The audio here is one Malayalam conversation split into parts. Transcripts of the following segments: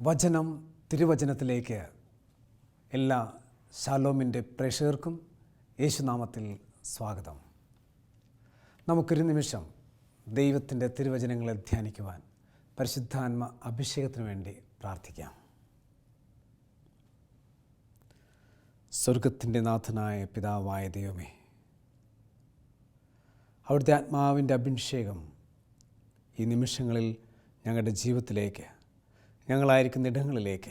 വചനം തിരുവചനത്തിലേക്ക് എല്ലാ ശാലോമിന്റെ പ്രേക്ഷകർക്കും യേശുനാമത്തിൽ സ്വാഗതം. നമുക്കൊരു നിമിഷം ദൈവത്തിന്റെ തിരുവചനങ്ങളെ ധ്യാനിക്കുവാൻ പരിശുദ്ധാത്മ അഭിഷേകത്തിന് വേണ്ടി പ്രാർത്ഥിക്കാം. സ്വർഗത്തിന്റെ നാഥനായ പിതാവായ ദൈവമേ അവിടുത്തെ ആത്മാവിന്റെ അഭിഷേകം ഈ നിമിഷങ്ങളിൽ ഞങ്ങളുടെ ജീവിതത്തിലേക്ക് ഞങ്ങളായിരിക്കുന്ന ഇടങ്ങളിലേക്ക്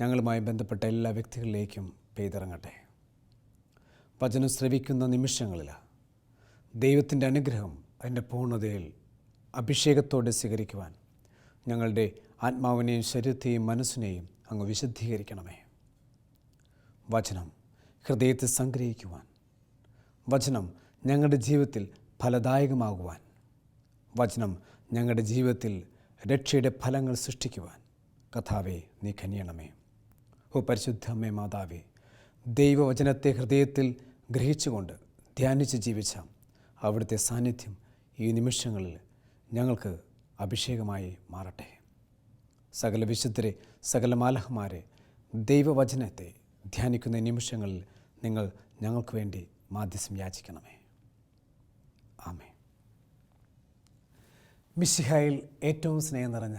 ഞങ്ങളുമായി ബന്ധപ്പെട്ട എല്ലാ വ്യക്തികളിലേക്കും പെയ്തിറങ്ങട്ടെ. വചനം ശ്രവിക്കുന്ന നിമിഷങ്ങളിൽ ദൈവത്തിന്റെ അനുഗ്രഹം അതിന്റെ പൂർണതയിൽ അഭിഷേകത്തോടെ സ്വീകരിക്കുവാൻ ഞങ്ങളുടെ ആത്മാവിനെയും ശരീരത്തെയും മനസ്സിനെയും അങ്ങ് വിശദീകരിക്കണമേ വചനം ഹൃദയത്തെ സംഗ്രഹിക്കുവാൻ വചനം ഞങ്ങളുടെ ജീവിതത്തിൽ ഫലദായകമാകുവാൻ. വചനം ഞങ്ങളുടെ ജീവിതത്തിൽ രക്ഷയുടെ ഫലങ്ങൾ സൃഷ്ടിക്കുവാൻ. കഥാവെ നീ ഖനിയണമേ ഓ പരിശുദ്ധ അമ്മേ മാതാവേ ദൈവവചനത്തെ ഹൃദയത്തിൽ ഗ്രഹിച്ചുകൊണ്ട് ധ്യാനിച്ച് ജീവിച്ച അവിടുത്തെ സാന്നിധ്യം ഈ നിമിഷങ്ങളിൽ ഞങ്ങൾക്ക് അഭിഷേകമായി മാറട്ടെ. സകല വിശുദ്ധരെ സകല മാലഹമാരെ ദൈവവചനത്തെ ധ്യാനിക്കുന്ന നിമിഷങ്ങളിൽ നിങ്ങൾ ഞങ്ങൾക്ക് വേണ്ടി മാധ്യസം യാചിക്കണമേ ആമേ മിശിഹായിൽ ഏറ്റവും സ്നേഹം നിറഞ്ഞ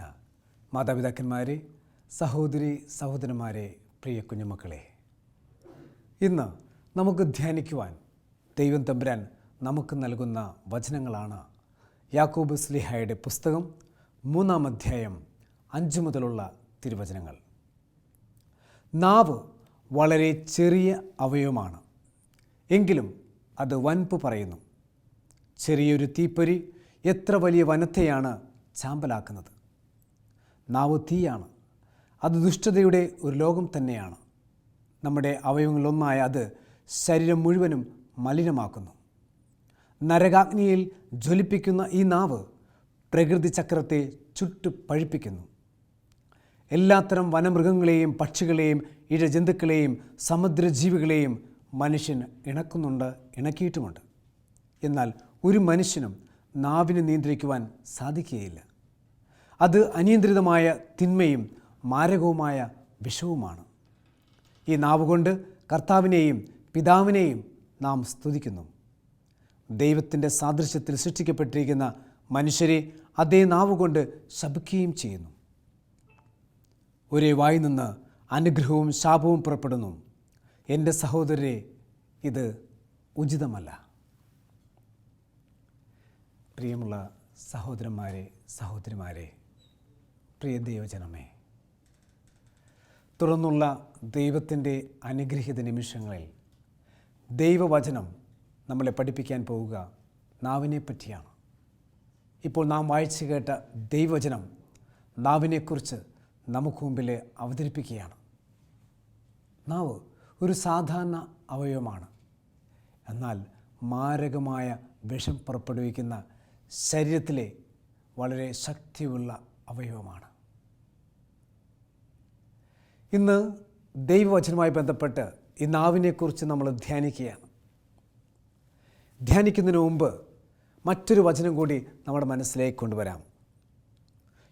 മാതാപിതാക്കന്മാരെ സഹോദരി സഹോദരന്മാരെ പ്രിയ കുഞ്ഞുമക്കളെ ഇന്ന് നമുക്ക് ധ്യാനിക്കുവാൻ ദൈവം തമ്പുരാൻ നമുക്ക് നൽകുന്ന വചനങ്ങളാണ് യാക്കോബ് സ്ലിഹായുടെ പുസ്തകം മൂന്നാം അധ്യായം അഞ്ച് മുതലുള്ള തിരുവചനങ്ങൾ. നാവ് വളരെ ചെറിയ അവയവമാണ്. എങ്കിലും അത് വൻപ് പറയുന്നു. ചെറിയൊരു തീപ്പൊരി എത്ര വലിയ വനത്തെയാണ് ചാമ്പലാക്കുന്നത്? നാവ് തീയാണ്. അത് ദുഷ്ടതയുടെ ഒരു ലോകം തന്നെയാണ്. നമ്മുടെ അവയവങ്ങളിലൊന്നായ അത് ശരീരം മുഴുവനും മലിനമാക്കുന്നു. നരകാഗ്നിയിൽ ജ്വലിപ്പിക്കുന്ന ഈ നാവ് പ്രകൃതി ചക്രത്തെ ചുട്ടു പഴിപ്പിക്കുന്നു. എല്ലാത്തരം വനമൃഗങ്ങളെയും പക്ഷികളെയും ഇഴജന്തുക്കളെയും സമുദ്രജീവികളെയും മനുഷ്യൻ ഇണക്കുന്നുണ്ട് ഇണക്കിയിട്ടുമുണ്ട്. എന്നാൽ ഒരു മനുഷ്യനും നാവിനെ നിയന്ത്രിക്കുവാൻ സാധിക്കുകയില്ല. അത് അനിയന്ത്രിതമായ തിന്മയും മാരകവുമായ വിഷവുമാണ്. ഈ നാവ് കൊണ്ട് കർത്താവിനെയും പിതാവിനെയും നാം സ്തുതിക്കുന്നു. ദൈവത്തിന്റെ സാദൃശ്യത്തിൽ സൃഷ്ടിക്കപ്പെട്ടിരിക്കുന്ന മനുഷ്യരെ അതേ നാവ് കൊണ്ട് ശപിക്കുകയും ചെയ്യുന്നു. ഒരേ വായി നിന്ന് അനുഗ്രഹവും ശാപവും പുറപ്പെടുന്നു. എന്റെ സഹോദരരെ ഇത് ഉചിതമല്ല. പ്രിയമുള്ള സഹോദരന്മാരെ സഹോദരിമാരെ പ്രിയ ദൈവജനമേ തുറന്നുള്ള ദൈവത്തിന്റെ അനുഗ്രഹീത നിമിഷങ്ങളിൽ ദൈവവചനം നമ്മളെ പഠിപ്പിക്കാൻ പോവുക നാവിനെ പറ്റിയാണ് ഇപ്പോൾ നാം വായിച്ചു കേട്ട ദൈവവചനം നാവിനെക്കുറിച്ച് നമുക്ക് മുമ്പിൽ അവതരിപ്പിക്കുകയാണ്. നാവ് ഒരു സാധാരണ അവയവമാണ്. എന്നാൽ മാരകമായ വിഷം പുറപ്പെടുവിക്കുന്ന ശരീരത്തിലെ വളരെ ശക്തിയുള്ള അവയവമാണ്. ഇന്ന് ദൈവവചനവുമായി ബന്ധപ്പെട്ട് ഈ നാവിനെക്കുറിച്ച് നമ്മൾ ധ്യാനിക്കുകയാണ്. ധ്യാനിക്കുന്നതിന് മുമ്പ് മറ്റൊരു വചനം കൂടി നമ്മുടെ മനസ്സിലേക്ക് കൊണ്ടുവരാം.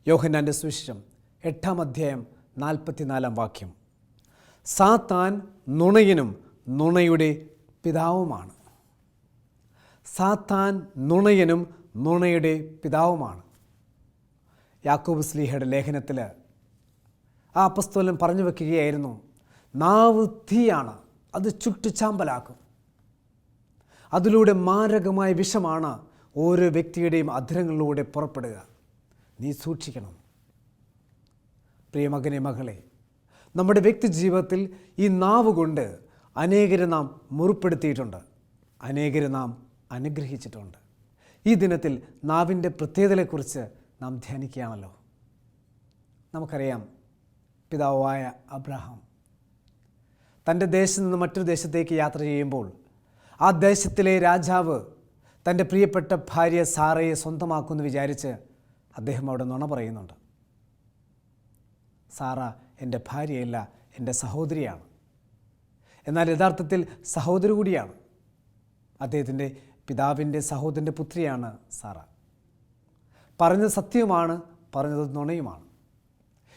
യോഹന്നാന്റെ സുവിശേഷം എട്ടാം അധ്യായം നാൽപ്പത്തിനാലാം വാക്യം. സാത്താൻ നുണയനും നുണയുടെ പിതാവുമാണ്. സാത്താൻ നുണയനും നുണയുടെ പിതാവുമാണ്. യാക്കോബ് സ്ലീഹയുടെ ലേഖനത്തിൽ ആ അപ്പസ്തോലൻ പറഞ്ഞു വെക്കുകയായിരുന്നു നാവ് തീയാണ് അത് ചുട്ടുചാമ്പലാക്കും. അതിലൂടെ മാരകമായ വിഷമാണ് ഓരോ വ്യക്തിയുടെയും അധരങ്ങളിലൂടെ പുറപ്പെടുക. നീ സൂക്ഷിക്കണം. പ്രിയമകനെ മകളെ നമ്മുടെ വ്യക്തി ജീവിതത്തിൽ ഈ നാവ് കൊണ്ട് അനേകരെ നാം മുറിപ്പെടുത്തിയിട്ടുണ്ട്. അനേകരെ നാം അനുഗ്രഹിച്ചിട്ടുണ്ട്. ഈ ദിനത്തിൽ നാവിന്റെ പ്രത്യേകതയെക്കുറിച്ച് നാം ധ്യാനിക്കുകയാണല്ലോ. നമുക്കറിയാം പിതാവായ അബ്രഹാം തന്റെ ദേശത്ത് നിന്ന് മറ്റൊരു ദേശത്തേക്ക് യാത്ര ചെയ്യുമ്പോൾ ആ ദേശത്തിലെ രാജാവ് തന്റെ പ്രിയപ്പെട്ട ഭാര്യ സാറയെ സ്വന്തമാക്കുമെന്ന് വിചാരിച്ച് അദ്ദേഹം അവിടെ നുണ പറയുന്നുണ്ട്. സാറ എന്റെ ഭാര്യയല്ല എന്റെ സഹോദരിയാണ്. എന്നാൽ യഥാർത്ഥത്തിൽ സഹോദരി കൂടിയാണ്. അദ്ദേഹത്തിന്റെ പിതാവിന്റെ സഹോദരന്റെ പുത്രിയാണ് സാറ. പറഞ്ഞത് സത്യവുമാണ് പറഞ്ഞത് നുണയുമാണ്.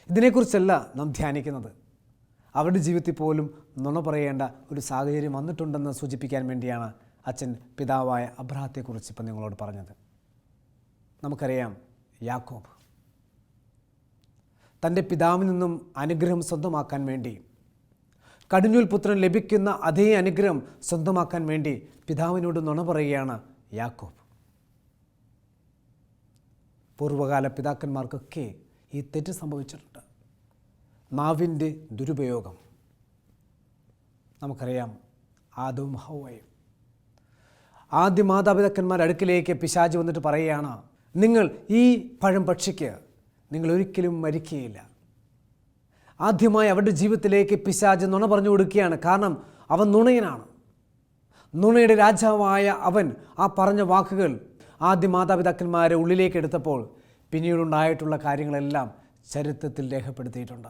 ഇതിനെക്കുറിച്ചല്ല നാം ധ്യാനിക്കുന്നത്. അവരുടെ ജീവിതത്തിൽ പോലും നുണ പറയേണ്ട ഒരു സാഹചര്യം വന്നിട്ടുണ്ടെന്ന് സൂചിപ്പിക്കാൻ വേണ്ടിയാണ് അച്ഛൻ പിതാവായ അബ്രഹത്തെക്കുറിച്ച് ഇപ്പം നിങ്ങളോട് പറഞ്ഞത്. നമുക്കറിയാം യാക്കോബ് തന്റെ പിതാവിൽ നിന്നും അനുഗ്രഹം സ്വന്തമാക്കാൻ വേണ്ടി കടിഞ്ഞൂൽ പുത്രൻ ലഭിക്കുന്ന അതേ അനുഗ്രഹം സ്വന്തമാക്കാൻ വേണ്ടി പിതാവിനോട് നുണ പറയുകയാണ് യാക്കോബ്. പൂർവകാല പിതാക്കന്മാർക്കൊക്കെ ഈ തെറ്റ് സംഭവിച്ചിട്ടുണ്ട്. നാവിന്റെ ദുരുപയോഗം. നമുക്കറിയാം ആദവും ഹൗവയും ആദ്യ മാതാപിതാക്കന്മാർ അടുക്കിലേക്ക് പിശാജ് വന്നിട്ട് പറയുകയാണ് നിങ്ങൾ ഈ പഴം ഭക്ഷിക്ക്. നിങ്ങൾ ഒരിക്കലും മരിക്കുകയില്ല. ആദ്യമായി അവരുടെ ജീവിതത്തിലേക്ക് പിശാജ് നുണ പറഞ്ഞു കൊടുക്കുകയാണ്. കാരണം അവൻ നുണയനാണ്. നുണയുടെ രാജാവായ അവൻ ആ പറഞ്ഞ വാക്കുകൾ ആദ്യ മാതാപിതാക്കന്മാരെ ഉള്ളിലേക്ക് എടുത്തപ്പോൾ പിന്നീടുണ്ടായിട്ടുള്ള കാര്യങ്ങളെല്ലാം ചരിത്രത്തിൽ രേഖപ്പെടുത്തിയിട്ടുണ്ട്.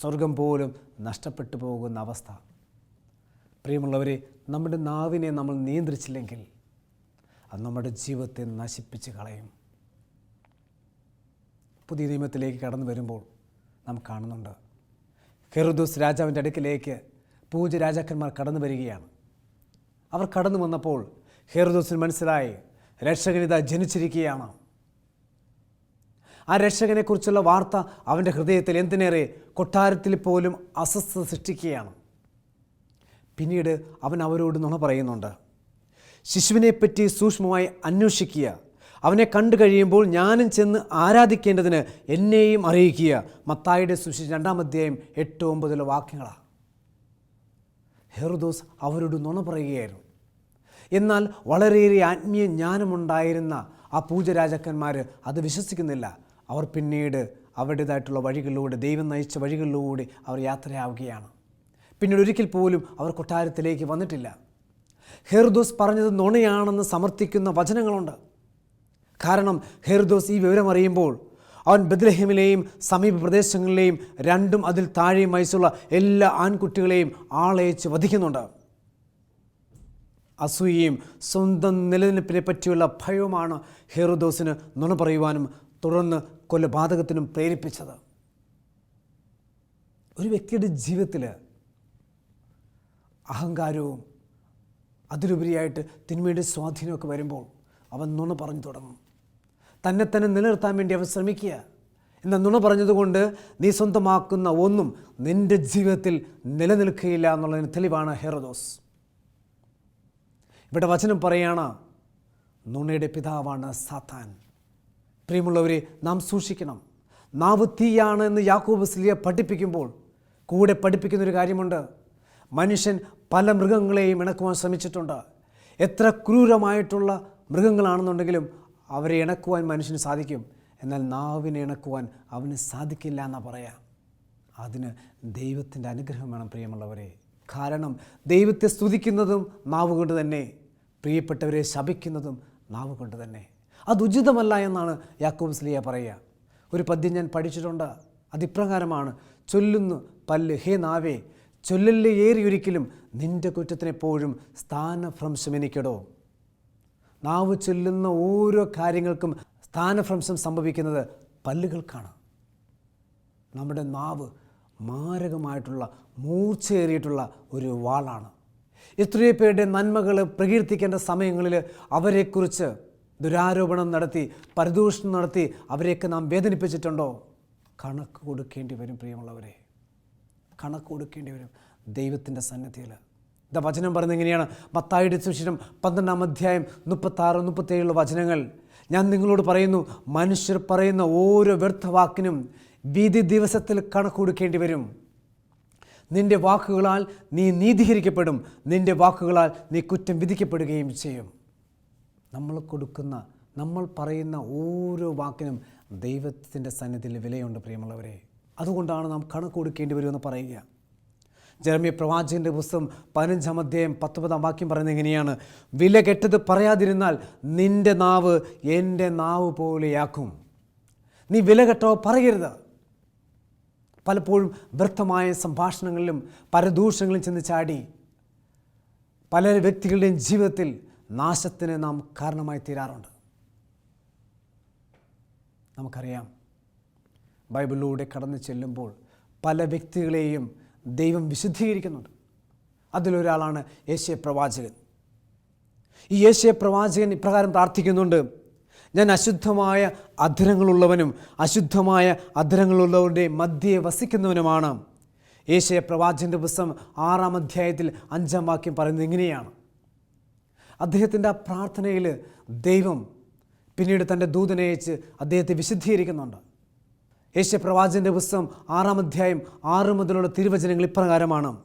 സ്വർഗം പോലും നഷ്ടപ്പെട്ടു പോകുന്ന അവസ്ഥ. പ്രിയമുള്ളവരെ നമ്മുടെ നാവിനെ നമ്മൾ നിയന്ത്രിച്ചില്ലെങ്കിൽ അത് നമ്മുടെ ജീവിതത്തെ നശിപ്പിച്ച് കളയും. പുതിയ നിയമത്തിലേക്ക് കടന്നു വരുമ്പോൾ നാം കാണുന്നുണ്ട്. ഹെറുദൂസ് രാജാവിന്റെ അടുക്കിലേക്ക് പൂജ രാജാക്കന്മാർ കടന്നു വരികയാണ്. അവർ കടന്നു വന്നപ്പോൾ ഹെറുദൂസിന് മനസ്സിലായി രക്ഷകനിത ജനിച്ചിരിക്കുകയാണ്. ആ രക്ഷകനെക്കുറിച്ചുള്ള വാർത്ത അവന്റെ ഹൃദയത്തിൽ എന്തിനേറെ കൊട്ടാരത്തിൽ പോലും അസ്വസ്ഥത സൃഷ്ടിക്കുകയാണ്. പിന്നീട് അവൻ അവരോട് നുണ പറയുന്നുണ്ട്. ശിശുവിനെപ്പറ്റി സൂക്ഷ്മമായി അന്വേഷിക്കുക. അവനെ കണ്ടു കഴിയുമ്പോൾ ഞാനും ചെന്ന് ആരാധിക്കേണ്ടതിന് എന്നെയും അറിയിക്കുക. മത്തായിയുടെ സുശി രണ്ടാം അധ്യായം എട്ട് ഒമ്പതിലെ വാക്യങ്ങളാണ് ഹെറുദോസ് അവരോട് നുണ പറയുകയായിരുന്നു. എന്നാൽ വളരെയേറെ ആത്മീയ ജ്ഞാനമുണ്ടായിരുന്ന ആ പൂജരാജാക്കന്മാർ അത് വിശ്വസിക്കുന്നില്ല. അവർ പിന്നീട് അവരുടേതായിട്ടുള്ള വഴികളിലൂടെ ദൈവം നയിച്ച വഴികളിലൂടെ അവർ യാത്രയാവുകയാണ്. പിന്നീട് ഒരിക്കൽ പോലും അവർ കൊട്ടാരത്തിലേക്ക് വന്നിട്ടില്ല. ഹെർദോസ് പറഞ്ഞത് നുണയാണെന്ന് സമർത്ഥിക്കുന്ന വചനങ്ങളുണ്ട്. കാരണം ഹെർദോസ് ഈ വിവരം അറിയുമ്പോൾ അവൻ ബദ്ലഹേമിലെയും സമീപ പ്രദേശങ്ങളിലെയും രണ്ടും അതിൽ താഴെയും വയസ്സുള്ള എല്ലാ ആൺകുട്ടികളെയും ആളയച്ച് വധിക്കുന്നുണ്ട്. അസൂയയും സ്വന്തം നിലനിൽപ്പിനെ പറ്റിയുള്ള ഭയവുമാണ് ഹെറുദോസിന് നുണ പറയുവാനും തുടർന്ന് കൊലപാതകത്തിനും പ്രേരിപ്പിച്ചത്. ഒരു വ്യക്തിയുടെ ജീവിതത്തിൽ അഹങ്കാരവും അതിലുപരിയായിട്ട് തിന്മയുടെ സ്വാധീനമൊക്കെ വരുമ്പോൾ അവൻ നുണ പറഞ്ഞു തുടങ്ങും. തന്നെ തന്നെ നിലനിർത്താൻ വേണ്ടി അവൻ ശ്രമിക്കുക. എന്ന നുണ പറഞ്ഞതുകൊണ്ട് നീ സ്വന്തമാക്കുന്ന ഒന്നും നിന്റെ ജീവിതത്തിൽ നിലനിൽക്കുകയില്ല എന്നുള്ളതിന് തെളിവാണ് ഹെറദോസ്. ഇവിടെ വചനം പറയാണ് നുണയുടെ പിതാവാണ് സാത്താൻ. പ്രിയമുള്ളവരെ നാം സൂക്ഷിക്കണം. നാവ് തീയാണ് എന്ന് യാക്കൂബ് സ്ലിയ പഠിപ്പിക്കുമ്പോൾ കൂടെ പഠിപ്പിക്കുന്നൊരു കാര്യമുണ്ട്. മനുഷ്യൻ പല മൃഗങ്ങളെയും ഇണക്കുവാൻ ശ്രമിച്ചിട്ടുണ്ട്. എത്ര ക്രൂരമായിട്ടുള്ള മൃഗങ്ങളാണെന്നുണ്ടെങ്കിലും അവരെ ഇണക്കുവാൻ മനുഷ്യന് സാധിക്കും. എന്നാൽ നാവിനെ ഇണക്കുവാൻ അവന് സാധിക്കില്ല എന്നാ പറയാം. അതിന് ദൈവത്തിന്റെ അനുഗ്രഹം വേണം പ്രിയമുള്ളവരെ. കാരണം ദൈവത്തെ സ്തുതിക്കുന്നതും നാവ് കൊണ്ട് തന്നെ പ്രിയപ്പെട്ടവരെ ശപിക്കുന്നതും നാവ് കൊണ്ട് തന്നെ. അത് ഉചിതമല്ല എന്നാണ് യാക്കോബ് സ്ലിയ പറയുക. ഒരു പദ്യം ഞാൻ പഠിച്ചിട്ടുണ്ട്. അതിപ്രകാരമാണ് ചൊല്ലുന്നു പല്ല് ഹേ നാവേ ചൊല്ലല് ഏറിയൊരിക്കലും നിന്റെ കുറ്റത്തിനെപ്പോഴും സ്ഥാനഭ്രംശം എനിക്കിടോ. നാവ് ചൊല്ലുന്ന ഓരോ കാര്യങ്ങൾക്കും സ്ഥാനഭ്രംശം സംഭവിക്കുന്നത് പല്ലുകൾക്കാണ്. നമ്മുടെ നാവ് മാരകമായിട്ടുള്ള മൂർച്ചയേറിയിട്ടുള്ള ഒരു വാളാണ്. എത്രയോ പേരുടെ നന്മകൾ പ്രകീർത്തിക്കേണ്ട സമയങ്ങളിൽ അവരെക്കുറിച്ച് ദുരാരോപണം നടത്തി പരിദൂഷണം നടത്തി അവരെയൊക്കെ നാം വേദനിപ്പിച്ചിട്ടുണ്ടോ? കണക്ക് കൊടുക്കേണ്ടി വരും പ്രിയമുള്ളവരെ. കണക്ക് കൊടുക്കേണ്ടി വരും ദൈവത്തിന്റെ സന്നിധിയിൽ ഇതാ വചനം പറയുന്നത് എങ്ങനെയാണ്? മത്തായുടെ സുശീലം പന്ത്രണ്ടാം അധ്യായം മുപ്പത്താറ് മുപ്പത്തേഴുള്ള വചനങ്ങൾ. ഞാൻ നിങ്ങളോട് പറയുന്നു മനുഷ്യർ പറയുന്ന ഓരോ വ്യർത്ഥവാക്കിനും വിധി ദിവസത്തിൽ കണക്ക് കൊടുക്കേണ്ടി വരും. നിന്റെ വാക്കുകളാൽ നീ നീതീകരിക്കപ്പെടും നിന്റെ വാക്കുകളാൽ നീ കുറ്റം വിധിക്കപ്പെടുകയും ചെയ്യും. നമ്മൾ കൊടുക്കുന്ന നമ്മൾ പറയുന്ന ഓരോ വാക്കിനും ദൈവത്തിന്റെ സന്നിധിയിൽ വിലയുണ്ട് പ്രിയമുള്ളവരെ. അതുകൊണ്ടാണ് നാം കണക്ക് കൊടുക്കേണ്ടി വരുമെന്ന് പറയുക. ജർമ്മിയ പ്രവാചകന്റെ പുസ്തകം പതിനഞ്ചാം അധ്യായം പത്തൊമ്പതാം വാക്യം പറയുന്നത് എങ്ങനെയാണ്? വില കെട്ടത് പറയാതിരുന്നാൽ നിന്റെ നാവ് എന്റെ നാവ് പോലെയാക്കും. നീ വില കെട്ടോ പറയരുത്. പലപ്പോഴും വ്യർത്ഥമായ സംഭാഷണങ്ങളിലും പരദൂഷണങ്ങളിലും ചെന്ന് ചാടി പല വ്യക്തികളുടെയും ജീവിതത്തിൽ നാശത്തിന് നാം കാരണമായി തീരാറുണ്ട്. നമുക്കറിയാം ബൈബിളിലൂടെ കടന്നു ചെല്ലുമ്പോൾ പല വ്യക്തികളെയും ദൈവം വിശുദ്ധീകരിക്കുന്നുണ്ട്. അതിലൊരാളാണ് യേശയ പ്രവാചകൻ. ഈ യേശയ പ്രവാചകൻ ഇപ്രകാരം പ്രാർത്ഥിക്കുന്നുണ്ട്. ഞാൻ അശുദ്ധമായ അധരങ്ങളുള്ളവനും അശുദ്ധമായ അധരങ്ങളുള്ളവരുടെ മധ്യയെ വസിക്കുന്നവനുമാണ്. യേശയ പ്രവാചകന്റെ പുസ്തകം ആറാം അധ്യായത്തിൽ അഞ്ചാം വാക്യം പറയുന്നത് ഇങ്ങനെയാണ്. അദ്ദേഹത്തിന്റെ ആ പ്രാർത്ഥനയിൽ ദൈവം പിന്നീട് തന്റെ ദൂതനെ അയച്ച് അദ്ദേഹത്തെ വിശുദ്ധീകരിക്കുന്നുണ്ട്. യേശയ പ്രവാചന്റെ പുസ്തകം ആറാം അധ്യായം ആറ് മുതലുള്ള തിരുവചനങ്ങൾ ഇപ്രകാരമാണ്.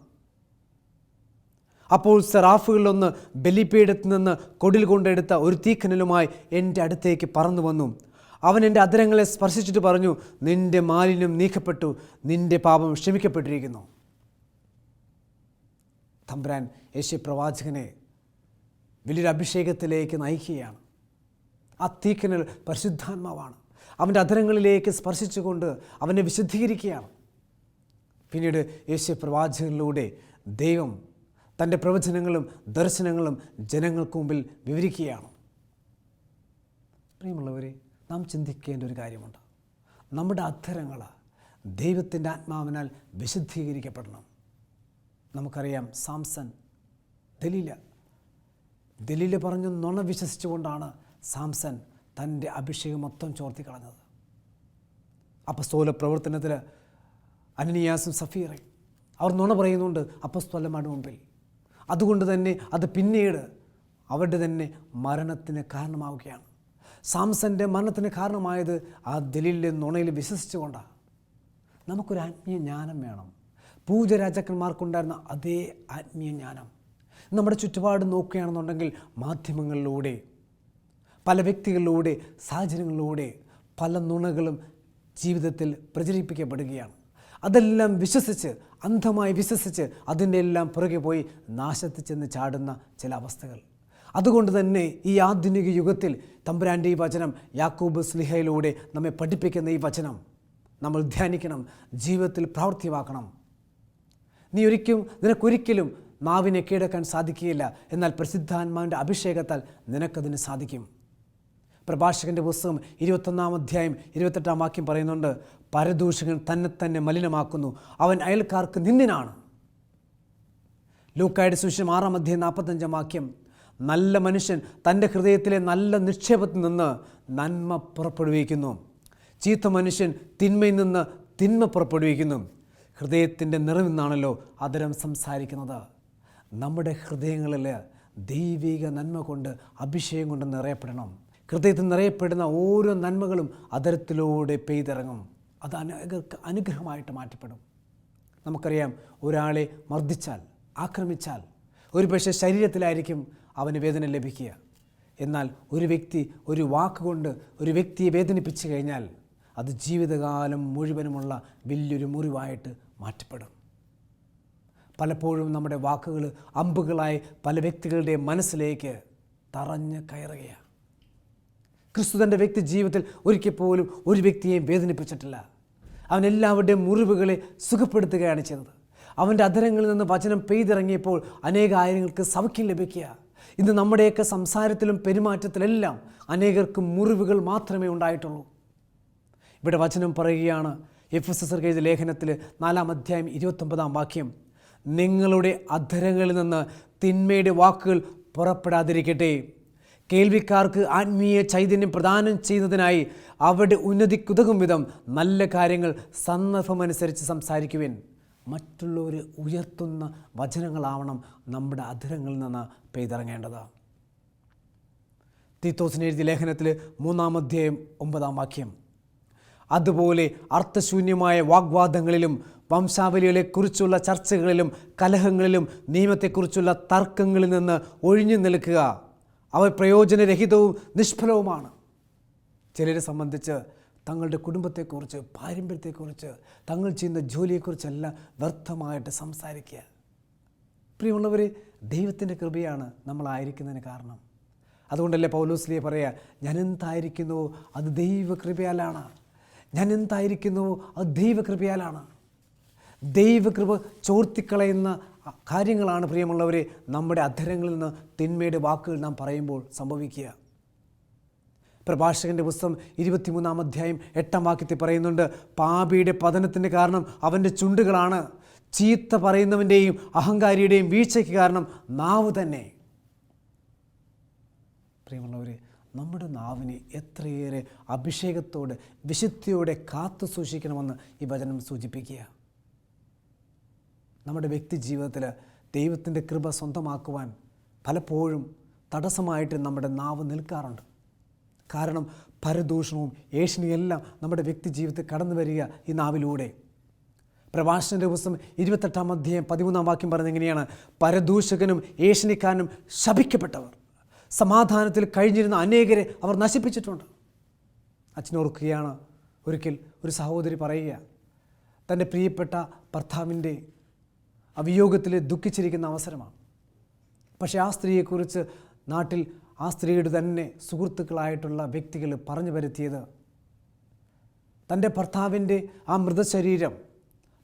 അപ്പോൾ സെറാഫുകളിലൊന്ന് ബലിപ്പീഠത്തിൽ നിന്ന് കൊടിൽ കൊണ്ടെടുത്ത ഒരു തീക്കനലുമായി എന്റെ അടുത്തേക്ക് പറന്നു വന്നു. അവൻ എന്റെ അധരങ്ങളെ സ്പർശിച്ചിട്ട് പറഞ്ഞു നിന്റെ മാലിന്യം നീക്കപ്പെട്ടു നിന്റെ പാപം ക്ഷമിക്കപ്പെട്ടിരിക്കുന്നു. തമ്പുരാൻ യേശു പ്രവാചകനെ വലിയൊരു അഭിഷേകത്തിലേക്ക് നയിക്കുകയാണ്. ആ തീക്കനൽ പരിശുദ്ധാത്മാവാണ്. അവന്റെ അധരങ്ങളിലേക്ക് സ്പർശിച്ചുകൊണ്ട് അവനെ വിശുദ്ധീകരിക്കുകയാണ്. പിന്നീട് യേശു പ്രവാചകനിലൂടെ ദൈവം തന്റെ പ്രവചനങ്ങളും ദർശനങ്ങളും ജനങ്ങൾക്ക് മുമ്പിൽ വിവരിക്കുകയാണ്. പ്രിയമുള്ളവരെ നാം ചിന്തിക്കേണ്ട ഒരു കാര്യമുണ്ട്. നമ്മുടെ അധരങ്ങൾ ദൈവത്തിന്റെ ആത്മാവിനാൽ വിശുദ്ധീകരിക്കപ്പെടണം. നമുക്കറിയാം സാംസൺ ദലീല. ദലീല പറഞ്ഞു നുണ വിശ്വസിച്ചുകൊണ്ടാണ് സാംസൺ തന്റെ അഭിഷേകം മൊത്തം ചോർത്തി കളഞ്ഞത്. അപ്പസ്തോല പ്രവർത്തനത്തിൽ അനനിയാസും സഫീറയും. അവർ നുണ പറയുന്നുണ്ട് അപ്പസ്തോലന്മാരുടെ മുമ്പിൽ. അതുകൊണ്ട് തന്നെ അത് പിന്നീട് അവരുടെ തന്നെ മരണത്തിന് കാരണമാവുകയാണ്. സാംസന്റെ മരണത്തിന് കാരണമായത് ആ ദലീലിലെ നുണയിൽ വിശ്വസിച്ചുകൊണ്ടാണ് നമുക്കൊരു ആത്മീയ ജ്ഞാനം വേണം. പൂജരാജാക്കന്മാർക്കുണ്ടായിരുന്ന അതേ ആത്മീയ ജ്ഞാനം. നമ്മുടെ ചുറ്റുപാട് നോക്കുകയാണെന്നുണ്ടെങ്കിൽ മാധ്യമങ്ങളിലൂടെ പല വ്യക്തികളിലൂടെ സാഹചര്യങ്ങളിലൂടെ പല നുണകളും ജീവിതത്തിൽ പ്രചരിപ്പിക്കപ്പെടുകയാണ്. അതെല്ലാം വിശ്വസിച്ച് അന്ധമായി വിശ്വസിച്ച് അതിന്റെ എല്ലാം പുറകെ പോയി നാശത്തിൽ ചെന്ന് ചാടുന്ന ചില അവസ്ഥകൾ. അതുകൊണ്ട് തന്നെ ഈ ആധുനിക യുഗത്തിൽ തമ്പുരാന്റെ ഈ വചനം യാക്കൂബ് സ്ലിഹയിലൂടെ നമ്മെ പഠിപ്പിക്കുന്ന ഈ വചനം നമ്മൾ ധ്യാനിക്കണം ജീവിതത്തിൽ പ്രാവർത്തികമാക്കണം. നീ ഒരിക്കും നിനക്കൊരിക്കലും നാവിനെ കീഴടക്കാൻ സാധിക്കുകയില്ല. എന്നാൽ പ്രസിദ്ധാത്മാവിന്റെ അഭിഷേകത്താൽ നിനക്കതിന് സാധിക്കും. പ്രഭാഷകന്റെ പുസ്തകം ഇരുപത്തൊന്നാം അധ്യായം ഇരുപത്തെട്ടാം വാക്യം പറയുന്നുണ്ട് പരദൂഷകൻ തന്നെ തന്നെ മലിനമാക്കുന്നു. അവൻ അയൽക്കാർക്ക് നിന്ദിനാണ് ലൂക്കായുടെ സുവിശേഷം ആറാം അധ്യായം നാൽപ്പത്തഞ്ചാം വാക്യം നല്ല മനുഷ്യൻ തന്റെ ഹൃദയത്തിലെ നല്ല നിക്ഷേപത്തിൽ നിന്ന് നന്മ പുറപ്പെടുവിക്കുന്നു. ചീത്ത മനുഷ്യൻ തിന്മയിൽ നിന്ന് തിന്മ പുറപ്പെടുവിക്കുന്നു. ഹൃദയത്തിന്റെ നിറവിൽ നിന്നാണല്ലോ അതരം സംസാരിക്കുന്നത്. നമ്മുടെ ഹൃദയങ്ങളിൽ ദൈവിക നന്മ കൊണ്ട് അഭിഷേകം കൊണ്ട് നിറയപ്പെടണം. ഹൃദയത്തിൽ നിറയപ്പെടുന്ന ഓരോ നന്മകളും അതരത്തിലൂടെ പെയ്തിറങ്ങും. അത് അനേകർക്ക് അനുഗ്രഹമായിട്ട് മാറ്റപ്പെടും. നമുക്കറിയാം ഒരാളെ മർദ്ദിച്ചാൽ ആക്രമിച്ചാൽ ഒരു പക്ഷേ ശരീരത്തിലായിരിക്കും അവന് വേദന ലഭിക്കുക. എന്നാൽ ഒരു വ്യക്തി ഒരു വാക്കുകൊണ്ട് ഒരു വ്യക്തിയെ വേദനിപ്പിച്ചു കഴിഞ്ഞാൽ അത് ജീവിതകാലം മുഴുവനുമുള്ള വലിയൊരു മുറിവായിട്ട് മാറ്റപ്പെടും. പലപ്പോഴും നമ്മുടെ വാക്കുകൾ അമ്പുകളായി പല വ്യക്തികളുടെ മനസ്സിലേക്ക് തറഞ്ഞ് കയറുകയാണ്. ക്രിസ്തു തന്റെ വ്യക്തി ജീവിതത്തിൽ ഒരിക്കൽ പോലും ഒരു വ്യക്തിയെയും വേദനിപ്പിച്ചിട്ടില്ല. അവൻ എല്ലാവരുടെയും മുറിവുകളെ സുഖപ്പെടുത്തുകയാണ് ചെയ്തത്. അവന്റെ അധരങ്ങളിൽ നിന്ന് വചനം പെയ്തിറങ്ങിയപ്പോൾ അനേക ആയിരങ്ങൾക്ക് സൗഖ്യം ലഭിക്കുക. ഇന്ന് നമ്മുടെയൊക്കെ സംസാരത്തിലും പെരുമാറ്റത്തിലെല്ലാം അനേകർക്ക് മുറിവുകൾ മാത്രമേ ഉണ്ടായിട്ടുള്ളൂ. ഇവിടെ വചനം പറയുകയാണ് എഫ് എസ് എസ് എഴുതിയ ലേഖനത്തിൽ നാലാം അധ്യായം ഇരുപത്തൊമ്പതാം വാക്യം. നിങ്ങളുടെ അധരങ്ങളിൽ നിന്ന് തിന്മയുടെ വാക്കുകൾ പുറപ്പെടാതിരിക്കട്ടെ. കേൾവിക്കാർക്ക് ആത്മീയ ചൈതന്യം പ്രദാനം ചെയ്യുന്നതിനായി അവരുടെ ഉന്നതിക്കുതകും വിധം നല്ല കാര്യങ്ങൾ സന്ദർഭമനുസരിച്ച് സംസാരിക്കുവിൻ. മറ്റുള്ളവരെ ഉയർത്തുന്ന വചനങ്ങളാവണം നമ്മുടെ അധരങ്ങളിൽ നിന്ന് പെയ്തിറങ്ങേണ്ടത്. തീത്തോസിന് എഴുതിയ ലേഖനത്തിൽ മൂന്നാം അധ്യായം ഒമ്പതാം വാക്യം. അതുപോലെ അർത്ഥശൂന്യമായ വാഗ്വാദങ്ങളിലും വംശാവലികളെക്കുറിച്ചുള്ള ചർച്ചകളിലും കലഹങ്ങളിലും നിയമത്തെക്കുറിച്ചുള്ള തർക്കങ്ങളിൽ നിന്ന് ഒഴിഞ്ഞു നിൽക്കുക. അവ പ്രയോജനരഹിതവും നിഷ്ഫലവുമാണ്. ചിലരെ സംബന്ധിച്ച് തങ്ങളുടെ കുടുംബത്തെക്കുറിച്ച് പാരമ്പര്യത്തെക്കുറിച്ച് തങ്ങൾ ചെയ്യുന്ന ജോലിയെക്കുറിച്ചെല്ലാം വ്യർത്ഥമായിട്ട് സംസാരിക്കുക. പ്രിയമുള്ളവർ ദൈവത്തിന്റെ കൃപയാണ് നമ്മളായിരിക്കുന്നതിന് കാരണം. അതുകൊണ്ടല്ലേ പൗലോസ്ലിയെ പറയുക ഞാൻ എന്തായിരിക്കുന്നു അത് ദൈവകൃപയാലാണ്. ഞാൻ എന്തായിരിക്കുന്നു അത് ദൈവകൃപയാലാണ്. ദൈവകൃപ ചോർത്തിക്കളയുന്ന കാര്യങ്ങളാണ് പ്രിയമുള്ളവരെ നമ്മുടെ അധരങ്ങളിൽ നിന്ന് തിന്മയുടെ വാക്കുകൾ നാം പറയുമ്പോൾ സംഭവിക്കുക. പ്രഭാഷകന്റെ പുസ്തകം ഇരുപത്തിമൂന്നാം അധ്യായം എട്ടാം വാക്യത്തിൽ പറയുന്നുണ്ട് പാപിയുടെ പതനത്തിന്റെ കാരണം അവന്റെ ചുണ്ടുകളാണ്. ചീത്ത പറയുന്നവന്റെയും അഹങ്കാരിയുടെയും വീഴ്ചയ്ക്ക് കാരണം നാവ് തന്നെ. പ്രിയമുള്ളവർ നമ്മുടെ നാവിനെ എത്രയേറെ അഭിഷേകത്തോടെ വിശുദ്ധിയോടെ കാത്തു സൂക്ഷിക്കണമെന്ന് ഈ വചനം സൂചിപ്പിക്കുക. നമ്മുടെ വ്യക്തി ജീവിതത്തിൽ ദൈവത്തിന്റെ കൃപ സ്വന്തമാക്കുവാൻ പലപ്പോഴും തടസ്സമായിട്ട് നമ്മുടെ നാവ് നിൽക്കാറുണ്ട്. കാരണം പരദൂഷണവും എല്ലാം നമ്മുടെ വ്യക്തി ജീവിതത്തിൽ കടന്നു വരിക ഈ നാവിലൂടെ. പ്രഭാഷണന്റെ ദിവസം ഇരുപത്തെട്ടാം അധ്യായം പതിമൂന്നാം വാക്യം പറയുന്നത് എങ്ങനെയാണ് പരദൂഷകനും ഏഷണിക്കാനും ശപിക്കപ്പെട്ടവർ. സമാധാനത്തിൽ കഴിഞ്ഞിരുന്ന അനേകരെ അവർ നശിപ്പിച്ചിട്ടുണ്ട്. അച്ഛനോർക്കുകയാണ് ഒരിക്കൽ ഒരു സഹോദരി പറയുക തന്റെ പ്രിയപ്പെട്ട ഭർത്താവിന്റെ അവിയോഗത്തിൽ ദുഃഖിച്ചിരിക്കുന്ന അവസരമാണ്. പക്ഷേ ആ സ്ത്രീയെക്കുറിച്ച് നാട്ടിൽ ആ സ്ത്രീയുടെ തന്നെ സുഹൃത്തുക്കളായിട്ടുള്ള വ്യക്തികൾ പറഞ്ഞു വരുത്തിയത് തന്റെ ഭർത്താവിന്റെ ആ മൃതശരീരം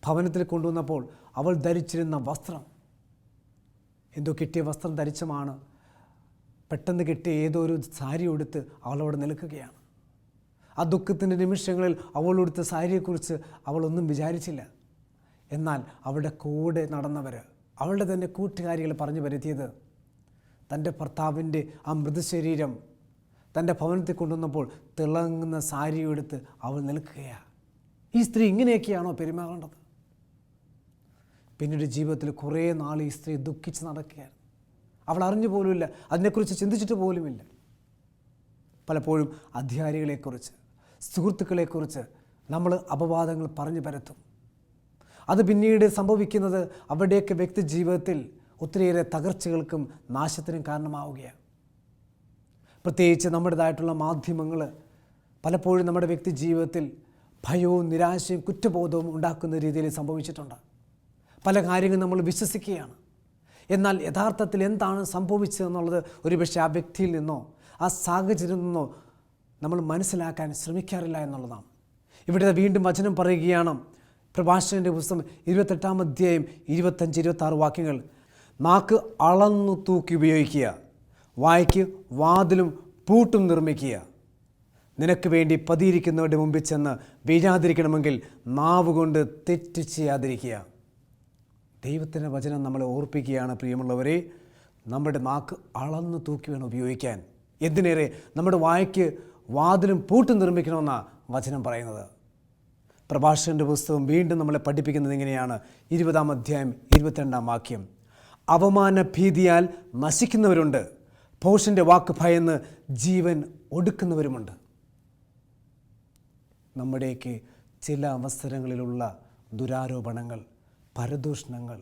ഭവനത്തിൽ കൊണ്ടുവന്നപ്പോൾ അവൾ ധരിച്ചിരുന്ന വസ്ത്രം. എന്തോ കിട്ടിയ വസ്ത്രം ധരിച്ചമാണ്. പെട്ടെന്ന് കിട്ടിയ ഏതോ ഒരു സാരി ഉടുത്ത് അവളവിടെ നിൽക്കുകയാണ്. ആ ദുഃഖത്തിന്റെ നിമിഷങ്ങളിൽ അവളെടുത്ത സാരിയെക്കുറിച്ച് അവളൊന്നും വിചാരിച്ചില്ല. എന്നാൽ അവളുടെ കൂടെ നടന്നവർ അവളുടെ തന്നെ കൂട്ടുകാരികൾ പറഞ്ഞു വരുത്തിയത് തന്റെ ഭർത്താവിന്റെ ആ മൃതശരീരം തന്റെ ഭവനത്തിൽ കൊണ്ടുവന്നപ്പോൾ തിളങ്ങുന്ന സാരിയെടുത്ത് അവൾ നിൽക്കുകയാണ് ഈ സ്ത്രീ ഇങ്ങനെയൊക്കെയാണോ പെരുമാറേണ്ടത്? പിന്നീട് ജീവിതത്തിൽ കുറേ നാൾ ഈ സ്ത്രീ ദുഃഖിച്ച് നടക്കുകയാണ് അവൾ അറിഞ്ഞു പോലുമില്ല അതിനെക്കുറിച്ച് ചിന്തിച്ചിട്ട് പോലുമില്ല. പലപ്പോഴും അധികാരികളെക്കുറിച്ച് സുഹൃത്തുക്കളെക്കുറിച്ച് നമ്മൾ അപവാദങ്ങൾ പറഞ്ഞു പരത്തും. അത് പിന്നീട് സംഭവിക്കുന്നത് അവരുടെയൊക്കെ വ്യക്തി ജീവിതത്തിൽ ഒത്തിരിയേറെ തകർച്ചകൾക്കും നാശത്തിനും കാരണമാവുകയാണ്. പ്രത്യേകിച്ച് നമ്മുടേതായിട്ടുള്ള മാധ്യമങ്ങൾ പലപ്പോഴും നമ്മുടെ വ്യക്തി ജീവിതത്തിൽ ഭയവും നിരാശയും കുറ്റബോധവും ഉണ്ടാക്കുന്ന രീതിയിൽ സംഭവിച്ചിട്ടുണ്ട്. പല കാര്യങ്ങളും നമ്മൾ വിശ്വസിക്കുകയാണ്. എന്നാൽ യഥാർത്ഥത്തിൽ എന്താണ് സംഭവിച്ചതെന്നുള്ളത് ഒരുപക്ഷെ ആ വ്യക്തിയിൽ നിന്നോ ആ സാഹചര്യത്തിൽ നിന്നോ നമ്മൾ മനസ്സിലാക്കാൻ ശ്രമിക്കാറില്ല എന്നുള്ളതാണ്. ഇവിടെ വീണ്ടും വചനം പറയുകയാണ് പ്രഭാഷകന്റെ പുസ്തകം ഇരുപത്തെട്ടാം അധ്യായം ഇരുപത്തഞ്ച് ഇരുപത്താറ് വാക്യങ്ങൾ. നാക്ക് അളന്നു തൂക്കി ഉപയോഗിക്കുക. വായ്ക്ക് വാതിലും പൂട്ടും നിർമ്മിക്കുക. നിനക്ക് വേണ്ടി പതിയിരിക്കുന്നവരുടെ മുമ്പിൽ ചെന്ന് വീഴാതിരിക്കണമെങ്കിൽ നാവ് കൊണ്ട് തെറ്റ് ചെയ്യാതിരിക്കുക. ദൈവത്തിന്റെ വചനം നമ്മളെ ഓർപ്പിക്കുകയാണ് പ്രിയമുള്ളവരെ. നമ്മുടെ നാക്ക് അളന്നു തൂക്കി വേണം ഉപയോഗിക്കാൻ. എന്തിനേറെ? നമ്മുടെ വായ്ക്ക് വാതിലും പൂട്ടും നിർമ്മിക്കണമെന്നാണ് വചനം പറയുന്നത്. പ്രഭാഷകന്റെ പുസ്തകം വീണ്ടും നമ്മളെ പഠിപ്പിക്കുന്നത് ഇങ്ങനെയാണ്. ഇരുപതാം അധ്യായം ഇരുപത്തിരണ്ടാം വാക്യം. അവമാന ഭീതിയാൽ നശിക്കുന്നവരുണ്ട്. ഭോഷന്റെ വാക്ക് ഭയന്ന് ജീവൻ ഒടുക്കുന്നവരുമുണ്ട്. നമ്മുടെയൊക്കെ ചില അവസരങ്ങളിലുള്ള ദുരാരോപണങ്ങൾ പരദൂഷണങ്ങൾ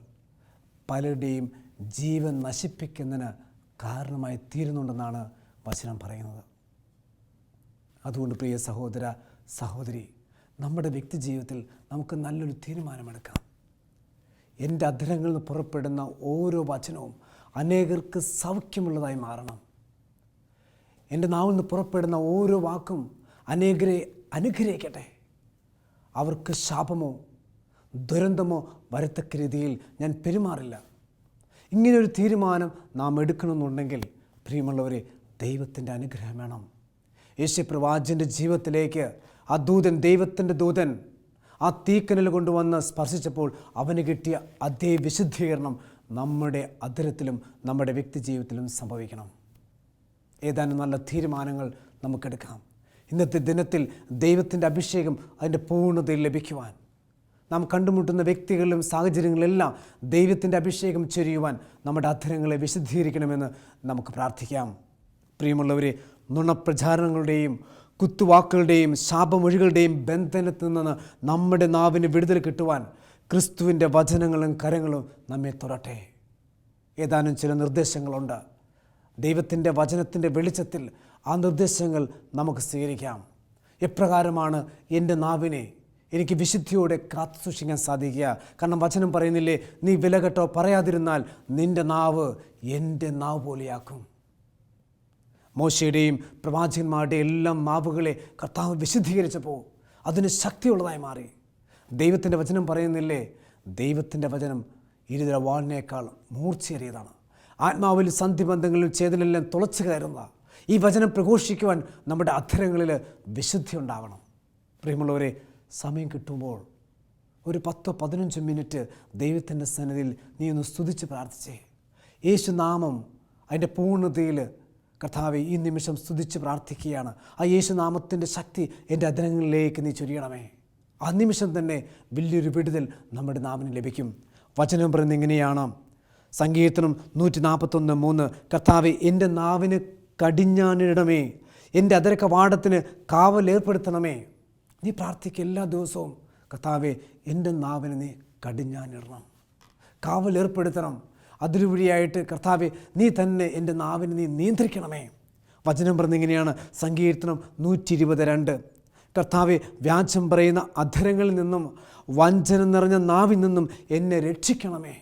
പലരുടെയും ജീവൻ നശിപ്പിക്കുന്നതിന് കാരണമായി തീരുന്നുണ്ടെന്നാണ് വചനം പറയുന്നത്. അതുകൊണ്ട് പ്രിയ സഹോദര സഹോദരി നമ്മുടെ വ്യക്തി ജീവിതത്തിൽ നമുക്ക് നല്ലൊരു തീരുമാനമെടുക്കാം. എന്റെ അധരങ്ങളിൽ നിന്ന് പുറപ്പെടുന്ന ഓരോ വചനവും അനേകർക്ക് സൗഖ്യമുള്ളതായി മാറണം. എന്റെ നാവിൽ നിന്ന് പുറപ്പെടുന്ന ഓരോ വാക്കും അനേകരെ അനുഗ്രഹിക്കട്ടെ. അവർക്ക് ശാപമോ ദുരന്തമോ വരത്തക്ക രീതിയിൽ ഞാൻ പെരുമാറില്ല. ഇങ്ങനൊരു തീരുമാനം നാം എടുക്കണമെന്നുണ്ടെങ്കിൽ പ്രിയമുള്ളവരെ ദൈവത്തിന്റെ അനുഗ്രഹം വേണം. യേശു പ്രവാചന്റെ ജീവിതത്തിലേക്ക് ആ ദൂതൻ ദൈവത്തിന്റെ ദൂതൻ ആ തീക്കനൽ കൊണ്ടുവന്ന് സ്പർശിച്ചപ്പോൾ അവന് കിട്ടിയ അതേ വിശുദ്ധീകരണം നമ്മുടെ അതിരത്തിലും നമ്മുടെ വ്യക്തി ജീവിതത്തിലും സംഭവിക്കണം. ഏതാനും നല്ല തീരുമാനങ്ങൾ നമുക്കെടുക്കാം. ഇന്നത്തെ ദിനത്തിൽ ദൈവത്തിന്റെ അഭിഷേകം അതിന്റെ പൂർണതയിൽ ലഭിക്കുവാൻ നാം കണ്ടുമുട്ടുന്ന വ്യക്തികളിലും സാഹചര്യങ്ങളിലെല്ലാം ദൈവത്തിന്റെ അഭിഷേകം ചൊരിയുവാൻ നമ്മുടെ അധരങ്ങളെ വിശദീകരിക്കണമെന്ന് നമുക്ക് പ്രാർത്ഥിക്കാം. പ്രിയമുള്ളവരെ നുണപ്രചാരണങ്ങളുടെയും കുത്തുവാക്കുകളുടെയും ശാപമൊഴികളുടെയും ബന്ധനത്തിൽ നിന്ന് നമ്മുടെ നാവിന് വിടുതൽ കിട്ടുവാൻ ക്രിസ്തുവിന്റെ വചനങ്ങളും കരങ്ങളും നമ്മെ തുറട്ടെ. ഏതാനും ചില നിർദ്ദേശങ്ങളുണ്ട്. ദൈവത്തിന്റെ വചനത്തിന്റെ വെളിച്ചത്തിൽ ആ നിർദ്ദേശങ്ങൾ നമുക്ക് സ്വീകരിക്കാം. എപ്രകാരമാണ് എന്റെ നാവിനെ എനിക്ക് വിശുദ്ധിയോടെ കാത്തു സൂക്ഷിക്കാൻ സാധിക്കുക? കാരണം വചനം പറയുന്നില്ലേ നീ വിലകെട്ടോ പറയാതിരുന്നാൽ നിന്റെ നാവ് എന്റെ നാവ് പോലെയാക്കും. മോശയുടെയും പ്രവാചകന്മാരുടെയും എല്ലാം മാവുകളെ കർത്താവ് വിശദീകരിച്ചപ്പോൾ അതിന് ശക്തിയുള്ളതായി മാറി. ദൈവത്തിന്റെ വചനം പറയുന്നില്ലേ? ദൈവത്തിന്റെ വചനം ഇരുതര വാളിനേക്കാൾ മൂർച്ചയേറിയതാണ്. ആത്മാവിൽ സന്ധിബന്ധങ്ങളിൽ ചേതലെല്ലാം തുളച്ചു കയറുന്ന ഈ വചനം പ്രഘോഷിക്കുവാൻ നമ്മുടെ അധരങ്ങളിൽ വിശുദ്ധി ഉണ്ടാവണം പ്രിയമുള്ളവരെ സമയം കിട്ടുമ്പോൾ ഒരു പത്തോ പതിനഞ്ചോ മിനിറ്റ് ദൈവത്തിന്റെ സന്നിധിയിൽ നീ ഒന്ന് സ്തുതിച്ച് പ്രാർത്ഥിച്ചേ. യേശുനാമം അതിന്റെ പൂർണതയിൽ കർത്താവെ ഈ നിമിഷം സ്തുതിച്ച് പ്രാർത്ഥിക്കുകയാണ്. ആ യേശുനാമത്തിന്റെ ശക്തി എന്റെ അധരങ്ങളിലേക്ക് നീ ചൊരിയണമേ. ആ നിമിഷം തന്നെ വലിയൊരു വിടുതൽ നമ്മുടെ നാമിന് ലഭിക്കും. വചനം പറയുന്നത് ഇങ്ങനെയാണ്. സങ്കീർത്തനം നൂറ്റി നാൽപ്പത്തൊന്ന് മൂന്ന് കർത്താവെ എന്റെ നാവിന് കടിഞ്ഞാനിടണമേ. എന്റെ അതരക്കവാടത്തിന് കാവലേർപ്പെടുത്തണമേ നീ പ്രാർത്ഥിക്കുക എല്ലാ ദിവസവും കർത്താവെ എന്റെ നാവിന് നീ കടിഞ്ഞാനിടണം. കാവലേർപ്പെടുത്തണം അതിലുപരിയായിട്ട് കർത്താവെ നീ തന്നെ എന്റെ നാവിനെ നീ നിയന്ത്രിക്കണമേ. വചനം പറഞ്ഞിങ്ങനെയാണ് സങ്കീർത്തനം നൂറ്റി ഇരുപത് രണ്ട് കർത്താവെ വ്യാജം പറയുന്ന അധരങ്ങളിൽ നിന്നും വഞ്ചന നിറഞ്ഞ നാവിൽ നിന്നും എന്നെ രക്ഷിക്കണമേ.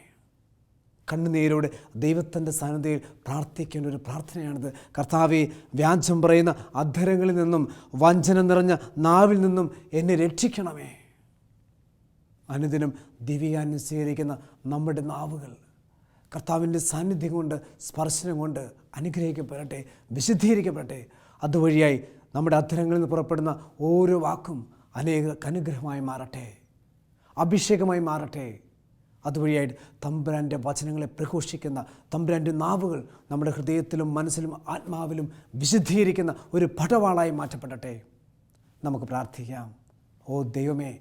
കണ്ണുനീരോടെ ദൈവത്തിന്റെ സാന്നിധ്യയിൽ പ്രാർത്ഥിക്കേണ്ട ഒരു പ്രാർത്ഥനയാണിത്. കർത്താവെ വ്യാജം പറയുന്ന അധരങ്ങളിൽ നിന്നും വഞ്ചന നിറഞ്ഞ നാവിൽ നിന്നും എന്നെ രക്ഷിക്കണമേ. അനുദിനം ദിവ്യാനം സ്വീകരിക്കുന്ന നമ്മുടെ നാവുകൾ കർത്താവിന്റെ സാന്നിധ്യം കൊണ്ട് സ്പർശനം കൊണ്ട് അനുഗ്രഹിക്കപ്പെടട്ടെ വിശുദ്ധീകരിക്കപ്പെടട്ടെ. അതുവഴിയായി നമ്മുടെ അധരങ്ങളിൽ നിന്ന് പുറപ്പെടുന്ന ഓരോ വാക്കും അനേക അനുഗ്രഹമായി മാറട്ടെ അഭിഷേകമായി മാറട്ടെ. അതുവഴിയായിട്ട് തമ്പുരാന്റെ വചനങ്ങളെ പ്രഘോഷിക്കുന്ന തമ്പുരാന്റെ നാവുകൾ നമ്മുടെ ഹൃദയത്തിലും മനസ്സിലും ആത്മാവിലും വിശുദ്ധീകരിക്കുന്ന ഒരു പടവാളായി മാറ്റപ്പെടട്ടെ. നമുക്ക് പ്രാർത്ഥിക്കാം. ഓ ദൈവമേ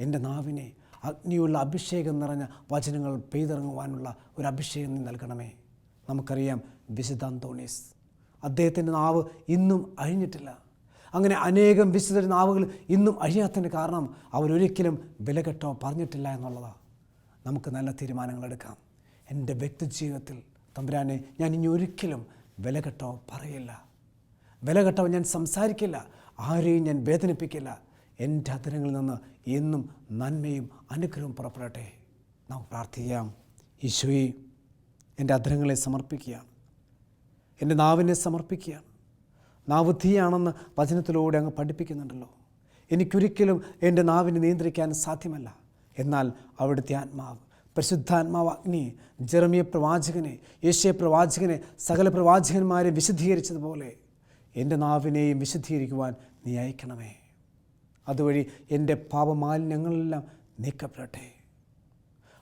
എന്റെ നാവിനെ അഗ്നിയുള്ള അഭിഷേകം നിറഞ്ഞ വചനങ്ങൾ പെയ്തിറങ്ങുവാനുള്ള ഒരു അഭിഷേകം നീ നൽകണമേ. നമുക്കറിയാം വിശുദ്ധ അന്തോണീസ് അദ്ദേഹത്തിന്റെ നാവ് ഇന്നും അഴിഞ്ഞിട്ടില്ല. അങ്ങനെ അനേകം വിശുദ്ധ നാവുകൾ ഇന്നും അഴിയാത്തതിന് കാരണം അവരൊരിക്കലും വിലകെട്ടോ പറഞ്ഞിട്ടില്ല എന്നുള്ളതാണ് നമുക്ക് നല്ല തീരുമാനങ്ങൾ എടുക്കാം. എന്റെ വ്യക്തിജീവിതത്തിൽ തമ്പുരാനെ ഞാൻ ഇനി ഒരിക്കലും വിലകെട്ടോ പറയില്ല. വിലകെട്ടോ ഞാൻ സംസാരിക്കില്ല. ആരെയും ഞാൻ വേദനിപ്പിക്കില്ല. എന്റെ അധരങ്ങളിൽ നിന്ന് എന്നും നന്മയും അനുഗ്രഹവും പുറപ്പെടട്ടെ. നാം പ്രാർത്ഥിക്കാം. ഈശോയെ എന്റെ അധരങ്ങളെ സമർപ്പിക്കുകയാണ് എന്റെ നാവിനെ സമർപ്പിക്കുകയാണ് നാവ് വചനത്തിലൂടെ അങ്ങ് പഠിപ്പിക്കുന്നുണ്ടല്ലോ. എനിക്കൊരിക്കലും എന്റെ നാവിനെ നിയന്ത്രിക്കാൻ സാധ്യമല്ല. എന്നാൽ അവിടുത്തെ ആത്മാവ് പരിശുദ്ധാത്മാവ് അഗ്നി ജെറമിയ പ്രവാചകനെ യേശയ പ്രവാചകനെ സകല പ്രവാചകന്മാരെ വിശുദ്ധീകരിച്ചതുപോലെ എന്റെ നാവിനെയും വിശുദ്ധീകരിക്കുവാൻ നീ അയക്കണമേ. അതുവഴി എന്റെ പാപമാലിന്യങ്ങളെല്ലാം നീക്കപ്പെടട്ടെ.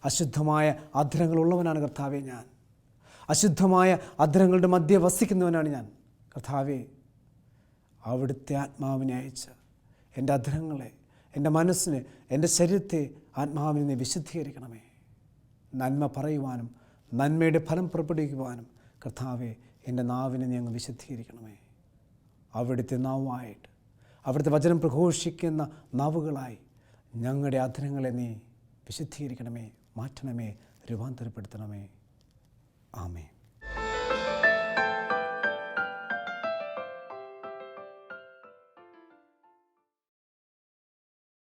അശുദ്ധമായ അധരങ്ങളുള്ളവനാണ് കർത്താവെ ഞാൻ. അശുദ്ധമായ അധരങ്ങളുടെ മധ്യ വസിക്കുന്നവനാണ് ഞാൻ. കർത്താവെ അവിടുത്തെ ആത്മാവിനെ അയച്ച് എന്റെ അധരങ്ങളെ എന്റെ മനസ്സിനെ എന്റെ ശരീരത്തെ ആത്മാവിനെ വിശുദ്ധീകരിക്കണമേ. നന്മ പറയുവാനും നന്മയുടെ ഫലം പുറപ്പെടുവിക്കുവാനും കർത്താവെ എന്റെ നാവിനെ നീ അങ്ങ് വിശുദ്ധീകരിക്കണമേ. അവിടുത്തെ നാവായിട്ട് അവിടുത്തെ വചനം പ്രഘോഷിക്കുന്ന നാവുകളായി ഞങ്ങളുടെ അധരങ്ങളെ നീ വിശുദ്ധീകരിക്കണമേ മാറ്റണമേ രൂപാന്തരപ്പെടുത്തണമേ. ആമേ